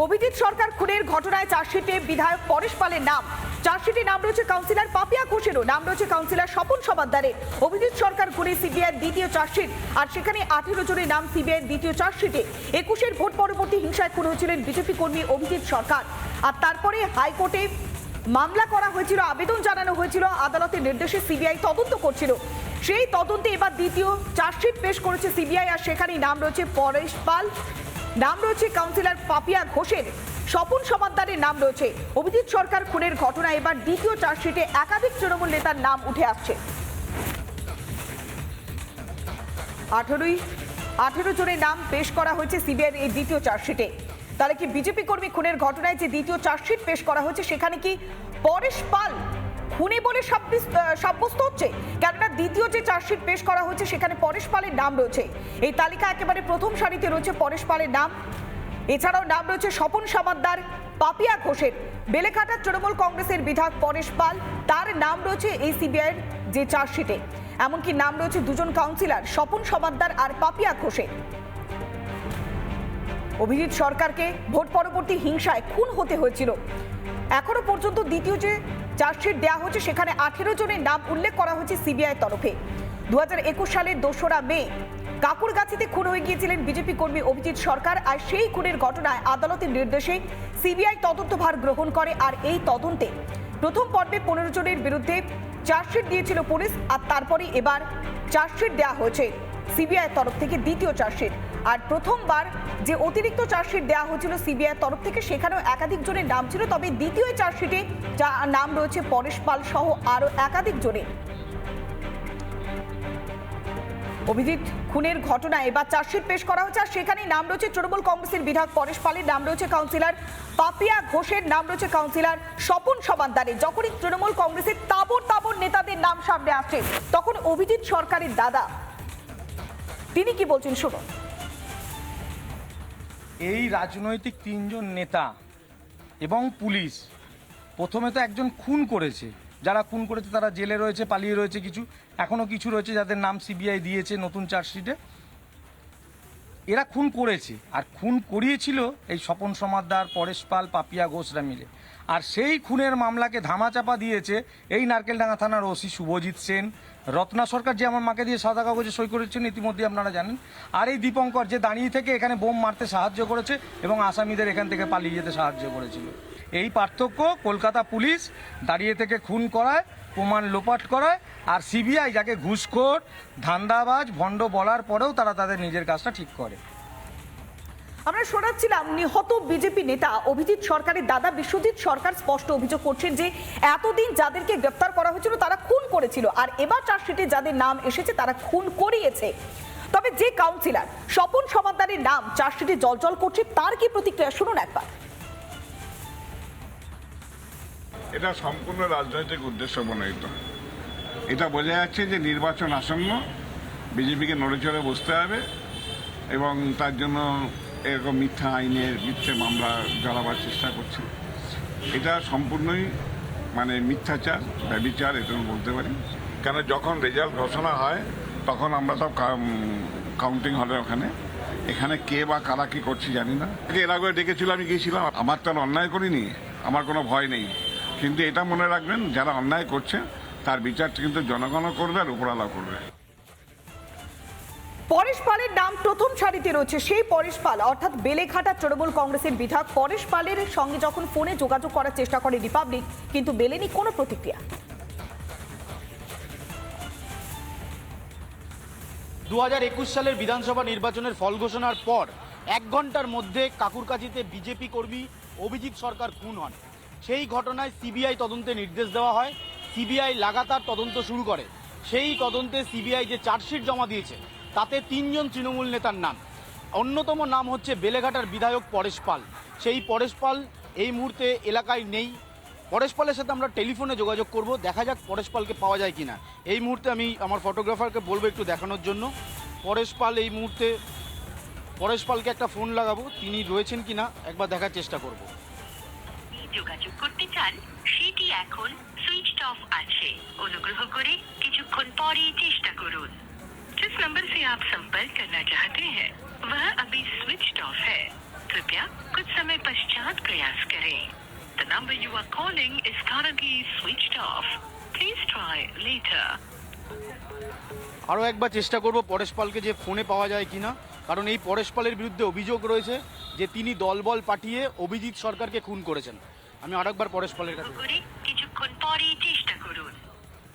অভিজিৎ সরকার খুনের ঘটনায় চার্জশিটে বিধায়ক পরেশ পালের নাম। চার্জশিটে নাম রয়েছে কাউন্সিলর পাপিয়া ঘোষেরও। নাম রয়েছে কাউন্সিলর স্বপন সমাদ্দারের অভিজিৎ সরকার খুনে সিবিআই দ্বিতীয় চার্জশিট। আর সেখানে আঠেরো জনের নাম সিবিআই দ্বিতীয় চার্জশিটে। একুশের ভোট পরবর্তী হিংসায় খুন হয়েছিলেন বিজেপি কর্মী অভিজিৎ সরকার। আর তারপরে হাইকোর্টে মামলা করা হয়েছিল, আবেদন জানানো হয়েছিল, আদালতের নির্দেশে সিবিআই তদন্ত করছিল। সেই তদন্তে এবার দ্বিতীয় চার্জশিট পেশ করেছে সিবিআই। আর সেখানেই নাম রয়েছে পরেশ পাল। নাম রয়েছে কাউন্সিলর পাপিয়া ঘোষের। স্বপন সমাদ্দারের নাম রয়েছে। অভিজিৎ সরকার খুনের ঘটনা এবার দ্বিতীয় চার্জশিটে একাধিক তৃণমূল নেতার নাম উঠে আসছে। আঠেরোই, আঠেরো জনের নাম পেশ করা হয়েছে সিবিআইয়ের এই দ্বিতীয় চার্জশিটে। তাহলে কি বিজেপি কর্মী খুনের ঘটনায় যে দ্বিতীয় চার্জশিট পেশ করা হয়েছে, সেখানে কি পরেশ পাল খুনি বলে সাব্যস্ত হচ্ছে। কেননা দ্বিতীয় যে চার্জশিট পেশ করা হয়েছে, সেখানে পরেশ পালের নাম রয়েছে। এই তালিকা একেবারে প্রথম সারিতে রয়েছে পরেশ পালের নাম। এছাড়াও নাম রয়েছে স্বপন সামাদ্দার, পাপিয়া ঘোষের। বেলেঘাটার তৃণমূল কংগ্রেসের বিধায়ক পরেশ পাল, তার নাম রয়েছে এই সিবিআইয়ের যে চার্জশিটে। এমনকি নাম রয়েছে দুজন কাউন্সিলর, স্বপন সমাদ্দার আর পাপিয়া ঘোষের। অভিজিৎ সরকারকে ভোট পরবর্তী হিংসায় খুন হতে হয়েছিল। এখনও পর্যন্ত দ্বিতীয় যে চার্জশিট দেওয়া হয়েছে, সেখানে আঠেরো জনের নাম উল্লেখ করা হয়েছে সিবিআই তরফে। দুহাজার একুশ সালের দোসরা মে, কাকুরগাছিতে খুন হয়ে গিয়েছিলেন বিজেপি কর্মী অভিজিৎ সরকার, আর সেই খুনের ঘটনায় আদালতের নির্দেশে সিবিআই তদন্তভার গ্রহণ করে, আর এই তদন্তে প্রথম পর্বে পনেরো জনের বিরুদ্ধে চার্জশিট দিয়েছিল পুলিশ, আর তারপরে এবার চার্জশিট দেওয়া হয়েছে সিবিআই তরফ থেকে দ্বিতীয় চার্জশিট। আর প্রথমবার যে অতিরিক্ত চার্জশিট দেওয়া হয়েছিল সিবিআই তরফ থেকে, সেখানেও একাধিক জনের নাম ছিল। তবে দ্বিতীয় চার্জশিটে যা নাম রয়েছে পরেশ পাল সহ আরও একাধিক জনের অভিজিৎ খুনের ঘটনায় এবার চার্জশিট পেশ করা হয়েছে, আর সেখানেই নাম রয়েছে তৃণমূল কংগ্রেসের বিধায়ক পরেশ পালের নাম রয়েছে কাউন্সিলর পাপিয়া ঘোষের, নাম রয়েছে কাউন্সিলর স্বপন সমাদ্দারের যখনই তৃণমূল কংগ্রেসের তাবর তাবর নেতাদের নাম সামনে আসছে তখন অভিজিৎ সরকারের দাদা। তিনি কি বলছেন, শুনুন। এই রাজনৈতিক তিনজন নেতা এবং পুলিশ প্রথমে তো একজন খুন করেছে। যারা খুন করেছে তারা জেলে রয়েছে, পালিয়ে রয়েছে কিছু এখনও কিছু রয়েছে যাদের নাম সিবিআই দিয়েছে নতুন চার্জশিটে। এরা খুন করেছে। আর খুন করিয়েছিল এই স্বপন সমাদ্দার, পরেশ পাল, পাপিয়া ঘোষরা মিলে। আর সেই খুনের মামলাকে ধামাচাপা দিয়েছে এই নারকেলডাঙ্গা থানার ওসি শুভজিৎ সেন। রত্না সরকার যে আমার মাকে দিয়ে সাদা কাগজে সই করেছেন ইতিমধ্যে আপনারা জানেন। আর এই দীপঙ্কর যে দাঁড়িয়ে থেকে এখানে বোম মারতে সাহায্য করেছে এবং আসামিদের এখান থেকে পালিয়ে যেতে সাহায্য করেছিল। এই পার্থক্য কলকাতা পুলিশ দাঁড়িয়ে থেকে খুন করায় প্রমাণ লোপাট করায়, আর সিবিআই যাকে ঘুষখোর, ধান্দাবাজ, ভণ্ড বলার পরেও তারা তাদের নিজের কাজটা ঠিক করে। আমরা শোনাচ্ছিলাম, নিহত বিজেপি নেতা অভিজিৎ সরকারের দাদা বিশ্বজিৎ সরকার স্পষ্ট অভিযোগ করছেন যে, এতদিন যাদেরকে গ্রেপ্তার করা হয়েছিল তারা খুন করেছিল, আর এবার চার্জশিটে যাদের নাম এসেছে তারা খুন করিয়েছে। তবে যে কাউন্সিলর স্বপন সমাদ্দারের নাম চার্জশিটে জলজল করছে, তার কি প্রতিক্রিয়া? শুনুন একবার। এটা সম্পূর্ণ রাজনৈতিক উদ্দেশ্য প্রণোদিত এটা বোঝা যাচ্ছে যে নির্বাচন আসন্ন, বিজেপিকে নড়ে চড়ে বসতে হবে এবং তার জন্য এরকম মিথ্যা আইনের, মিথ্যে মামলা জড়াবার চেষ্টা করছে। এটা সম্পূর্ণই মানে মিথ্যাচার ব্যবিচার এটা বলতে পারি। কেন যখন রেজাল্ট ঘোষণা হয়, তখন আমরা সব কাউন্টিং হলে ওখানে। এখানে কে বা কারা কি করছি জানি না। এর আগে ডেকেছিল, আমি গিয়েছিলাম। আমার তো অন্যায় করিনি। আমার কোনো ভয় নেই। কিন্তু এটা মনে রাখবেন যারা অন্যায় করছে তার বিচারটা কিন্তু জনগণও করবে আর উপরালা করবে। পরেশ পালের নাম প্রথম সারিতে রয়েছে সেই পরেশ পাল অর্থাৎ বেলেঘাটা তৃণমূল কংগ্রেসের বিধায়ক। পরেশ পালের সঙ্গে যখন ফোনে যোগাযোগ করার চেষ্টা করে রিপাবলিক কিন্তু মেলেনি কোনো প্রতিক্রিয়া। দু হাজার একুশ সালের বিধানসভা নির্বাচনের ফল ঘোষণার পর এক ঘণ্টার মধ্যে কাকুরকাছিতে বিজেপি কর্মী অভিজিৎ সরকার খুন হন। সেই ঘটনায় সিবিআই তদন্তে নির্দেশ দেওয়া হয়। সিবিআই লাগাতার তদন্ত শুরু করে। সেই তদন্তে সিবিআই যে চার্জশিট জমা দিয়েছে, তাতে তিনজন তৃণমূল নেতার নাম। অন্যতম নাম হচ্ছে বেলেঘাটার বিধায়ক পরেশ পাল। সেই পরেশ পাল এই মুহূর্তে এলাকায় নেই। পরেশ পালের সাথে আমরা টেলিফোনে যোগাযোগ করব। দেখা যাক পরেশ পালকে পাওয়া যায় কিনা। এই মুহূর্তে আমি আমার ফটোগ্রাফারকে বলব একটু দেখানোর জন্য। পরেশ পাল এই মুহূর্তে, পরেশ পালকে একটা ফোন লাগাবো। তিনি রয়েছেন কিনা, একবার দেখার চেষ্টা করব। যোগাযোগ করতে চান সেটি এখন সুইচড অফ আছে অনুগ্রহ করে কিছুক্ষণ পরে চেষ্টা করুন जिस नंबर से आप संपर्क करना चाहते हैं वह अभी स्विच्ड ऑफ है कृपया कुछ समय समय पश्चात प्रयास करें the number you are calling is currently switched off. Please try later. আরও একবার চেষ্টা করব পরেশ পালকে যে ফোনে পাওয়া যায় কিনা কারণ এই পরেশ পালের বিরুদ্ধে অভিযোগ রয়েছে যে তিনি দলবল পাঠিয়ে অভিজিৎ সরকারকে খুন করেছেন আমি আরেকবার পরেশ পালের কাছে করে কিছুক্ষণ পরে চেষ্টা করুন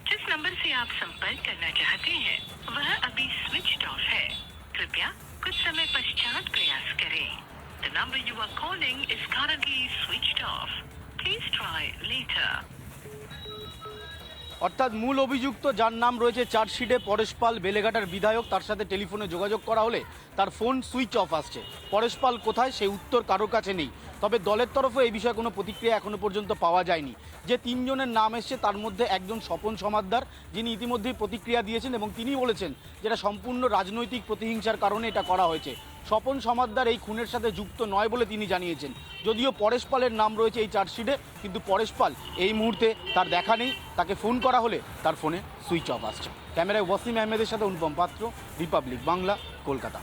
जिस नंबर से आप संपर्क करना चाहते हैं वह अभी स्विच्ड ऑफ है कृपया कुछ समय पश्चात प्रयास करें the number you are calling is currently switched off. Please try later. অর্থাৎ মূল অভিযুক্ত যার নাম রয়েছে চার্জশিটে পরেশ পাল বেলেঘাটার বিধায়ক তার সাথে টেলিফোনে যোগাযোগ করা হলে তার ফোন সুইচ অফ আসছে পরেশ পাল কোথায় সেই উত্তর কারোর কাছে নেই তবে দলের তরফে এই বিষয়ে কোনো প্রতিক্রিয়া এখনও পর্যন্ত পাওয়া যায়নি। যে তিনজনের নাম এসছে তার মধ্যে একজন স্বপন সমাদ্দার, যিনি ইতিমধ্যেই প্রতিক্রিয়া দিয়েছেন এবং তিনি বলেছেন যেটা সম্পূর্ণ রাজনৈতিক প্রতিহিংসার কারণে এটা করা হয়েছে। স্বপন সমাদ্দার এই খুনের সাথে যুক্ত নয় বলে তিনি জানিয়েছেন। যদিও পরেশ পালের নাম রয়েছে এই চার্জশিটে, কিন্তু পরেশ পাল এই মুহূর্তে তার দেখা নেই। তাকে ফোন করা হলে তার ফোনে সুইচ অফ আসছে। ক্যামেরায় ওয়াসিম আহমেদের সাথে অনুপম পাত্র, রিপাবলিক বাংলা, কলকাতা।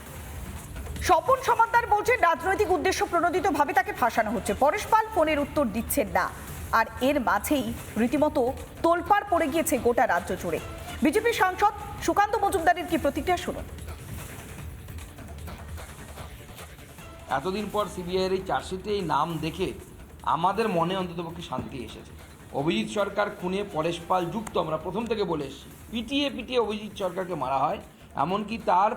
স্বপন সমাদ্দার বলছেন, রাজনৈতিক উদ্দেশ্য প্রণোদিত ভাবে তাকে ফাঁসানো হচ্ছে। পরেশ পাল ফোনের উত্তর দিচ্ছেন না। আর এর মাঝেই রীতিমতো তোলপাড় পড়ে গিয়েছে গোটা রাজ্য জুড়ে। বিজেপি সাংসদ সুকান্ত মজুমদারের কি প্রতিক্রিয়া শুনুন। এতদিন পর সিবিআইয়ের এই চার্জশিটে এই নাম দেখে আমাদের মনে অন্ততপক্ষে শান্তি এসেছে। অভিজিৎ সরকার খুনে, পরেশ পাল যুক্ত, আমরা প্রথম থেকে বলে এসেছি। পিটিয়ে পিটিয়ে অভিজিৎ সরকারকে মারা হয়। এমনকি তার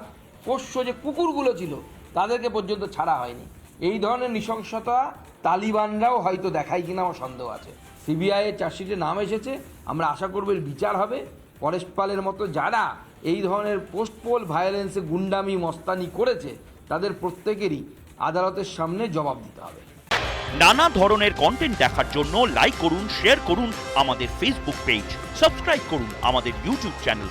পোষ্য যে কুকুরগুলো ছিল তাদেরকে পর্যন্ত ছাড়া হয়নি। এই ধরনের নৃশংসতা তালিবানরাও হয়তো দেখায় কিনা আমার সন্দেহ আছে। সিবিআইয়ের চার্জশিটে নাম এসেছে, আমরা আশা করব এর বিচার হবে। পরেশ পালের মতো যারা এই ধরনের পোস্টপোল ভায়োলেন্সে গুন্ডামি, মস্তানি করেছে, তাদের প্রত্যেকেরই আদালতের সামনে জবাব দিতে হবে। নানা ধরনের কন্টেন্ট দেখার জন্য লাইক করুন শেয়ার করুন আমাদের ফেসবুক পেজ সাবস্ক্রাইব করুন আমাদের ইউটিউব চ্যানেল